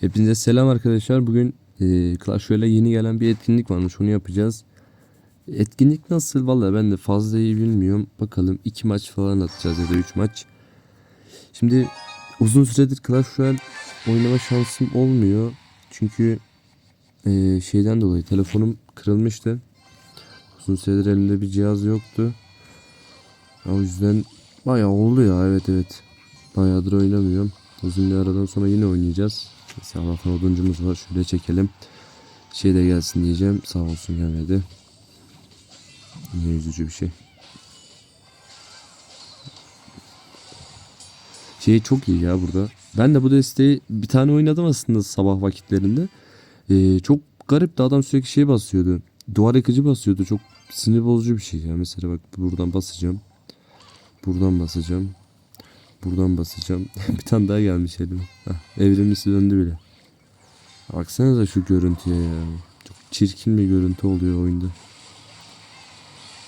Hepinize selam arkadaşlar. Bugün e, Clash Royale'e yeni gelen bir etkinlik varmış. Onu yapacağız. Etkinlik nasıl? Vallahi ben de fazla iyi bilmiyorum. Bakalım iki maç falan atacağız ya da üç maç. Şimdi uzun süredir Clash Royale oynama şansım olmuyor. Çünkü e, şeyden dolayı telefonum kırılmıştı. Uzun süredir elimde bir cihaz yoktu. O yüzden bayağı oldu ya evet evet. Bayağıdır oynamıyorum. Uzun bir aradan sonra yine oynayacağız. Mesela Allah'tan oduncumuz var. Şöyle çekelim. Şey de gelsin diyeceğim. Sağ olsun gelmedi. Yine üzücü bir şey. Şey çok iyi ya burada. Ben de bu desteği bir tane oynadım aslında sabah vakitlerinde. Ee, çok garip de adam sürekli şey basıyordu. Duvar yıkıcı basıyordu. Çok sinir bozucu bir şey ya. Mesela bak buradan basacağım. Buradan basacağım. Buradan basacağım. bir tane daha gelmiş elime. Heh, evrimlisi döndü bile. Baksanıza şu görüntüye ya. Çok çirkin bir görüntü oluyor oyunda.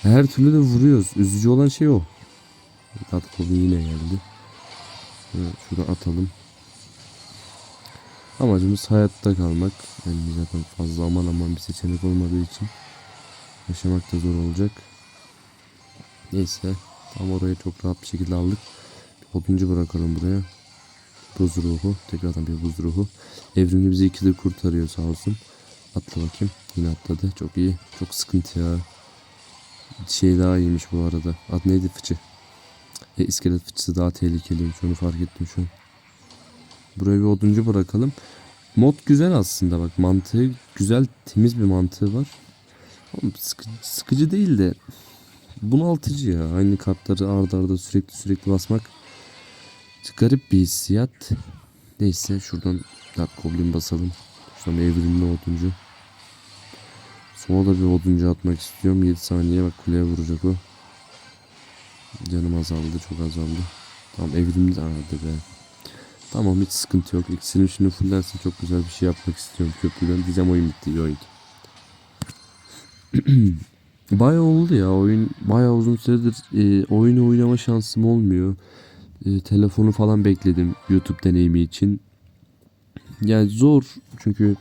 Her türlü de vuruyoruz. Üzücü olan şey o. Atkobi yine geldi. Evet, şurada atalım. Amacımız hayatta kalmak. Yani zaten fazla aman aman bir seçenek olmadığı için yaşamak da zor olacak. Neyse. Tam orayı çok rahat bir şekilde aldık. Oduncu bırakalım buraya. Buz ruhu. Tekrardan bir buz ruhu. Evrimli bizi ikidir kurtarıyor sağ olsun. Atla bakayım. Yine atladı. Çok iyi. Çok sıkıntı ya. Şey daha iyiymiş bu arada. Ad neydi fıçı? E, iskelet fıçısı daha tehlikeliymiş. Onu fark ettim şu an. Buraya bir oduncu bırakalım. Mod güzel aslında bak. Mantığı güzel. Temiz bir mantığı var. Ama sıkı- sıkıcı değil de bunaltıcı ya. Aynı kartları ardarda arda sürekli sürekli basmak garip bir hissiyat. Neyse şuradan Dark Goblin basalım. Şuradan evrimli oduncu. Sola da bir oduncu atmak istiyorum. 7 saniye bak kuleye vuracak o. Canım azaldı çok azaldı. Tamam evrimli aradı be. Tamam hiç sıkıntı yok. İkisinin şunu fullersin çok güzel bir şey yapmak istiyorum köprüden. Diyeceğim oyun bitti oyun. Bayağı oldu ya oyun bayağı uzun süredir e, oyunu oynama şansım olmuyor. E, telefonu falan bekledim YouTube deneyimi için. Yani zor çünkü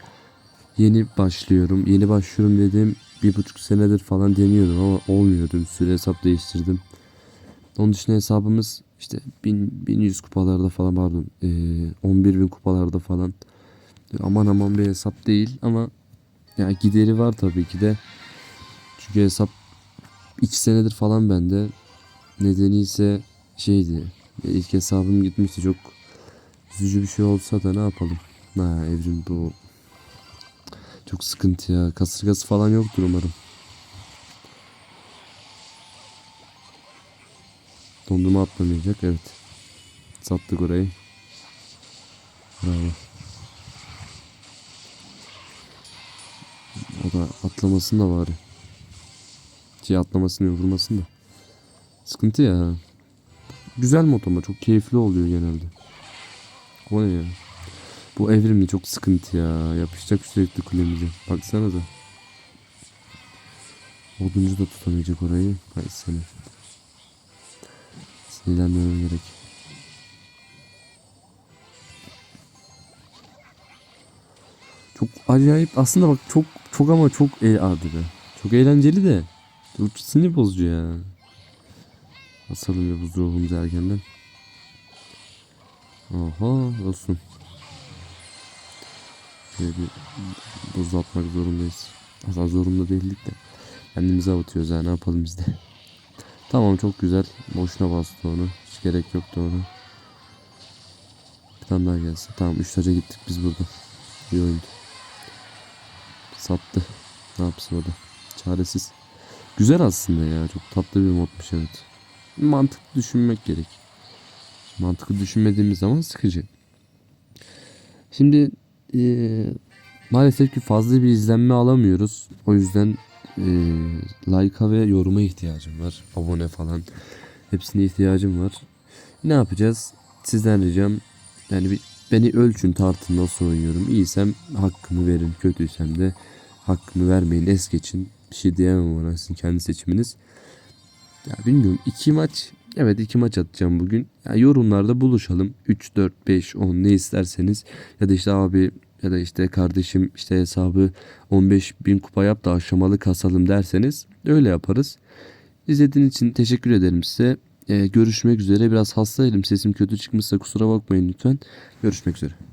yeni başlıyorum. Yeni başlıyorum dedim bir buçuk senedir falan deniyordum ama olmuyordu. Bir sürü hesap değiştirdim. Onun dışında hesabımız işte 1000, 1100 kupalarda falan pardon e, 11.000 kupalarda falan. Aman aman bir hesap değil ama ya gideri var tabii ki de. Çünkü hesap 2 senedir falan bende. Nedeni ise şeydi. İlk hesabım gitmişti çok üzücü bir şey olsa da ne yapalım. Ha evrim bu. Çok sıkıntı ya. Kasırgası falan yoktur umarım. Dondurma atlamayacak evet. Sattık orayı. Bravo. O da atlamasın da bari. Şey atlamasını yok vurmasın da. Sıkıntı ya. Güzel mod ama çok keyifli oluyor genelde. O ne ya? Bu evrimli çok sıkıntı ya. Yapışacak sürekli kulemize. Baksana da. Oduncu da tutamayacak orayı. Hay seni. Sinirlenmemem gerek. Çok acayip. Aslında bak çok çok ama çok e adı be. Çok eğlenceli de. Çok sinir bozucu ya. Basalım ya buz ruhumuzu erkenden. Oha olsun. Şöyle bir buz atmak zorundayız. Aslında zorunda değildik de. Kendimize atıyoruz ya ne yapalım biz de. tamam çok güzel. Boşuna bastı onu. Hiç gerek yoktu ona. Bir tane daha gelsin. Tamam 3 taca gittik biz burada. İyi oyundu. Sattı. Ne yapsın o da. Çaresiz. Güzel aslında ya. Çok tatlı bir modmuş evet. Mantıklı düşünmek gerek. Mantıklı düşünmediğimiz zaman sıkıcı. Şimdi eee, maalesef ki fazla bir izlenme alamıyoruz. O yüzden eee like'a ve yoruma ihtiyacım var. Abone falan. Hepsine ihtiyacım var. Ne yapacağız? Sizden ricam yani bir, beni ölçün tartın nasıl oynuyorum. İyiysem hakkımı verin. Kötüysem de hakkımı vermeyin. Es geçin. Bir şey diyemem ona. Sizin kendi seçiminiz. Ya bilmiyorum iki maç Evet iki maç atacağım bugün. Ya yorumlarda buluşalım. 3, 4, 5, 10 ne isterseniz. Ya da işte abi ya da işte kardeşim işte hesabı 15 bin kupa yap da aşamalı kasalım derseniz öyle yaparız. İzlediğiniz için teşekkür ederim size. Ee, görüşmek üzere. Biraz hastaydım. Sesim kötü çıkmışsa kusura bakmayın lütfen. Görüşmek üzere.